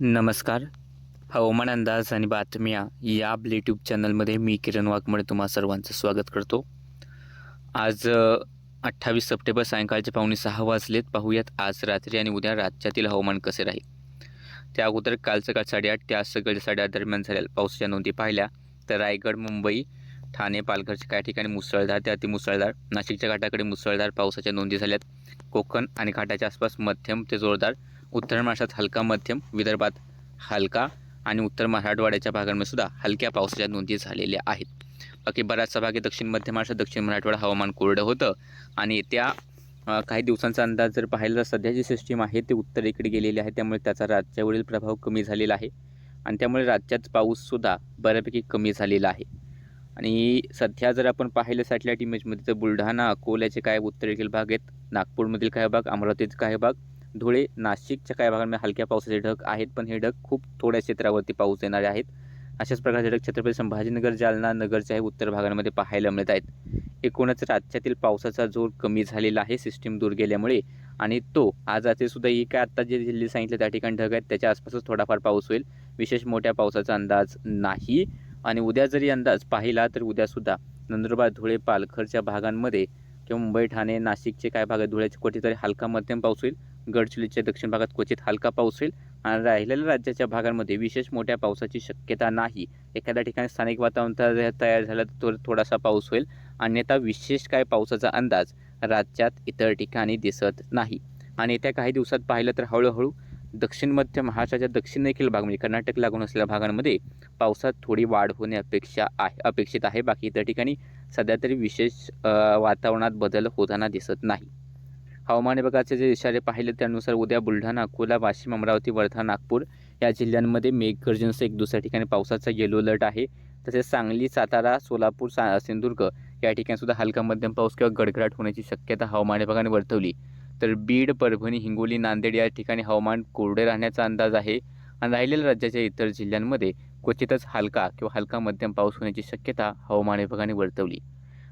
नमस्कार. हवामान अंदाज आणि बातम्या या आपल्या यूट्यूब चॅनलमध्ये मी किरण वाघमळे तुम्हा सर्वांचं स्वागत करतो. आज अठ्ठावीस सप्टेंबर सायंकाळचे पावणे सहा वाजलेत. पाहूयात आज रात्री आणि उद्या राज्यातील हवामान कसे राहील. त्या अगोदर काल सकाळ साडेआठ ते आज सकाळी साडेआठ दरम्यान झालेल्या पावसाच्या नोंदी पाहिल्या. तर रायगड मुंबई ठाणे पालघरच्या काही ठिकाणी मुसळधार ते अतिमुसळधार नाशिकच्या घाटाकडे मुसळधार पावसाच्या नोंदी झाल्यात. कोकण आणि घाटाच्या आसपास मध्यम ते जोरदार उत्तर महाराष्ट्रात हलका मध्यम विदर्भात हलका आणि उत्तर मराठवाड्याच्या भागांमध्ये सुद्धा हलक्या पावसाच्या नोंदी झालेल्या आहेत. बाकी बराचसा भाग आहे दक्षिण मध्य महाराष्ट्र दक्षिण मराठवाडा हवामान कोरडं होतं. आणि त्या काही दिवसांचा अंदाज जर पाहिला तर सध्याची सिस्टीम आहे ते उत्तरेकडे गेलेली आहे. त्यामुळे त्याचा राज्यावरील प्रभाव कमी झालेला आहे. आणि त्यामुळे राज्यात पाऊससुद्धा बऱ्यापैकी कमी झालेला आहे. आणि सध्या जर आपण पाहिलं सॅटेलाईट इमेजमध्ये तर बुलढाणा अकोल्याचे काय उत्तरेकडील भाग आहेत? नागपूरमधील काही भाग अमरावतीचे काही भाग धुळे नाशिकच्या काही भागांमध्ये हलक्या पावसाचे ढग आहेत पण हे ढग खूप थोड्या क्षेत्रावरती पाऊस येणारे आहेत. अशाच प्रकारचे ढग छत्रपती संभाजीनगर जालना नगरच्या हे उत्तर भागांमध्ये पाहायला मिळत आहेत. एकूणच राज्यातील पावसाचा जोर कमी झालेला आहे सिस्टीम दूर गेल्यामुळे. आणि तो आज रात्री सुद्धा ही काय आत्ता जे जिल्हे सांगितले त्या ठिकाणी ढग आहेत त्याच्या आसपासच थोडाफार पाऊस होईल. विशेष मोठ्या पावसाचा अंदाज नाही. आणि उद्या जरी अंदाज पाहिला तर उद्यासुद्धा नंदुरबार धुळे पालघरच्या भागांमध्ये किंवा मुंबई ठाणे नाशिकचे काय भाग आहेत धुळ्याचे कुठेतरी हलका मध्यम पाऊस होईल. गडचिरोलीच्या दक्षिण भागात क्वचित हलका पाऊस होईल आणि राहिलेल्या राज्याच्या भागांमध्ये विशेष मोठ्या पावसाची शक्यता नाही. एखाद्या ठिकाणी स्थानिक वातावरण तयार झालं तर थोडासा पाऊस होईल. अन्यथा विशेष काय पावसाचा अंदाज राज्यात इतर ठिकाणी दिसत नाही. आणि येत्या काही दिवसात पाहिलं तर हळूहळू दक्षिण मध्य महाराष्ट्राच्या दक्षिण देखील भाग म्हणजे कर्नाटक लागून असलेल्या भागांमध्ये पावसात थोडी वाढ होणे अपेक्षा आहे अपेक्षित आहे. बाकी इतर ठिकाणी सध्या तरी विशेष वातावरणात बदल होताना दिसत नाही. हवामान विभागाचे जे इशारे पाहिले त्यानुसार उद्या बुलढाणा अकोला वाशिम अमरावती वर्धा नागपूर या जिल्ह्यांमध्ये मेघगर्जनसह एक दुसऱ्या ठिकाणी पावसाचा येलो अलर्ट आहे. तसेच सांगली सातारा सोलापूर सा सिंधुदुर्ग या ठिकाणीसुद्धा हलका मध्यम पाऊस किंवा गडगडाट होण्याची शक्यता हवामान विभागाने वर्तवली. तर बीड परभणी हिंगोली नांदेड या ठिकाणी हवामान कोरडे राहण्याचा अंदाज आहे. आणि राहिलेल्या राज्याच्या इतर जिल्ह्यांमध्ये क्वचितच हलका किंवा हलका मध्यम पाऊस होण्याची शक्यता हवामान विभागाने वर्तवली.